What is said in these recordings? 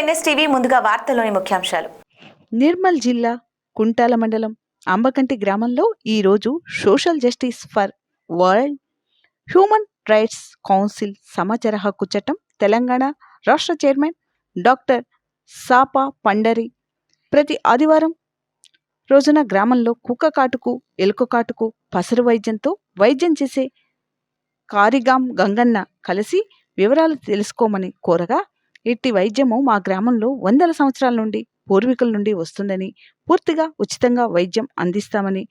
NSTV ముందుగా వార్తల్లోని ముఖ్యాంశాలు. నిర్మల్ జిల్లా కుంటాల మండలం అంబకంటి గ్రామంలో ఈరోజు social justice for world human rights council సమాచార హక్కు చట్టం తెలంగాణ రాష్ట్ర చైర్మన్ డాక్టర్ సాపా పండరి ప్రతి ఆదివారం రోజున గ్రామంలో కుక్క కాటుకు ఎలుక కాటుకు పసరు వైద్యంతో వైద్యం చేసే కారిగాం గంగన్న కలిసి వివరాలు తెలుసుకోమని కోరగా ఇట్టి వైద్యము మా గ్రామంలో వందల సంవత్సరాల నుండి పూర్వీకుల నుండి వస్తుందని పూర్తిగా ఉచితంగా వైద్యం అందిస్తామని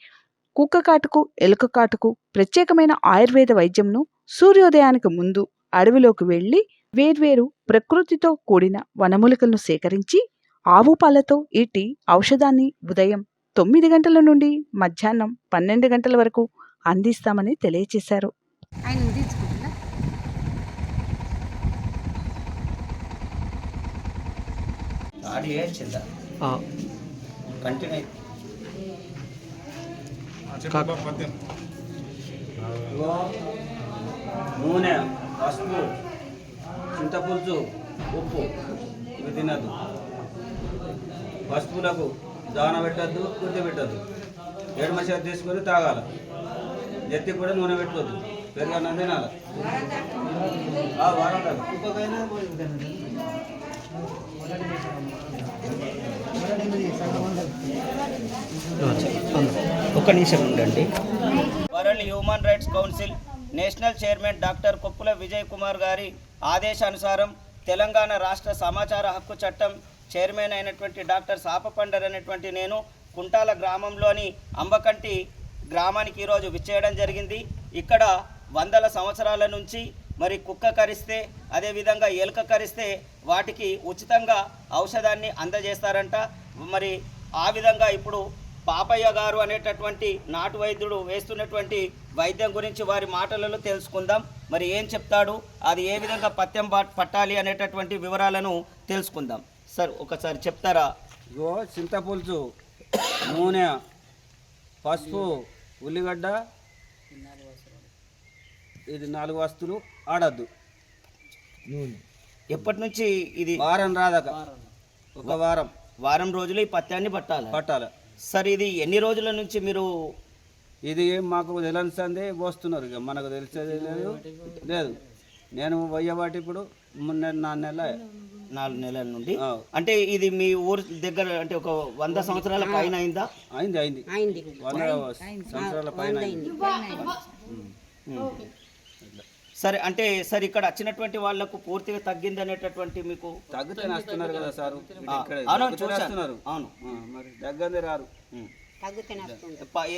కుక్క కాటుకు ఎలుక కాటుకు ప్రత్యేకమైన ఆయుర్వేద వైద్యంను సూర్యోదయానికి ముందు అడవిలోకి వెళ్ళి వేర్వేరు ప్రకృతితో కూడిన వనమూలికలను సేకరించి ఆవు పాలతో ఇట్టి ఔషధాన్ని ఉదయం తొమ్మిది గంటల నుండి మధ్యాహ్నం పన్నెండు గంటల వరకు అందిస్తామని తెలియచేశారు. ఆడి కంటిన్యూ ఇగో నూనె పసుపు చింతపులుసు ఉప్పు ఇవి తినద్దు. పసుపులకు దాన పెట్టద్దు కుర్తి పెట్టద్దు. ఏడు మసాలా తీసుకొని తాగాల. నెత్తి కూడా నూనె పెట్టవద్దు పెరుగన్నం తినాలి. ఆ, వారం కాదు. ఇంకొకైనా ఒక నిమిషం ఉండండి. World human rights council national chairman doctor Koppula Vijay Kumar గారి ఆదేశానుసారం తెలంగాణ రాష్ట్ర సమాచార హక్కు చట్టం చైర్మన్ అయినటువంటి డాక్టర్ సాపపండర్ అనేటువంటి నేను కుంటాల గ్రామంలోని అంబకంటి గ్రామానికి ఈరోజు విచ్చేయడం జరిగింది. ఇక్కడ వందల సంవత్సరాల నుంచి మరి కుక్క కరిస్తే అదేవిధంగా ఎలుక కరిస్తే వాటికి ఉచితంగా ఔషధాన్ని అందజేస్తారంట. మరి ఆ విధంగా ఇప్పుడు పాపయ్య గారు అనేటటువంటి నాటు వైద్యుడు వేస్తున్నటువంటి వైద్యం గురించి వారి మాటలలో తెలుసుకుందాం. మరి ఏం చెప్తాడు? అది ఏ విధంగా పత్యం పట్టాలి అనేటటువంటి వివరాలను తెలుసుకుందాం. సార్ ఒకసారి చెప్తారా? ఇగో చింతపులుసు నూనె పసుపు ఉల్లిగడ్డ ఇది నాలుగు వస్తువులు ఆడద్దు. ఎప్పటి నుంచి ఇది? వారం రాదక. ఒక వారం. వారం రోజులు ఈ పత్యాన్ని పట్టాలి? పట్టాలి. సార్ ఇది ఎన్ని రోజుల నుంచి మీరు ఇది ఏం మాకు తెలిసిందే పోస్తున్నారు. ఇక మనకు తెలిసేది లేదు. లేదు. నేను పోయేవాటి ఇప్పుడు మొన్న నా నెల నాలుగు నెలల నుండి. అంటే ఇది మీ ఊరు దగ్గర అంటే ఒక వంద సంవత్సరాల పైన అయిందా? అయింది అయింది. అయింది. వంద సంవత్సరాల పైన అయింది. సరే అంటే సార్ ఇక్కడ వచ్చినటువంటి వాళ్ళకు పూర్తిగా తగ్గింది అనేటటువంటి మీకు తగ్గితే వస్తున్నారు కదా సారు. ఇక్కడ అవును మరి దగ్గరనే రారు.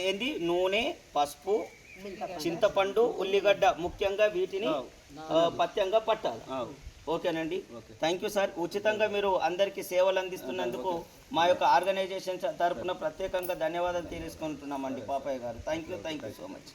ఏంది? నూనె పసుపు చింతపండు. ఉల్లిగడ్డ ముఖ్యంగా వీటిని ఆ, పథ్యంగా పట్టాలి. ఓకేనండి. Thank you sir. ఉచితంగా మీరు అందరికీ సేవలు అందిస్తున్నందుకు మా యొక్క ఆర్గనైజేషన్ తరఫున ప్రత్యేకంగా ధన్యవాదాలు తెలియజేసుకుంటున్నామండి పాపయ్య గారు. Thank you thank you so much.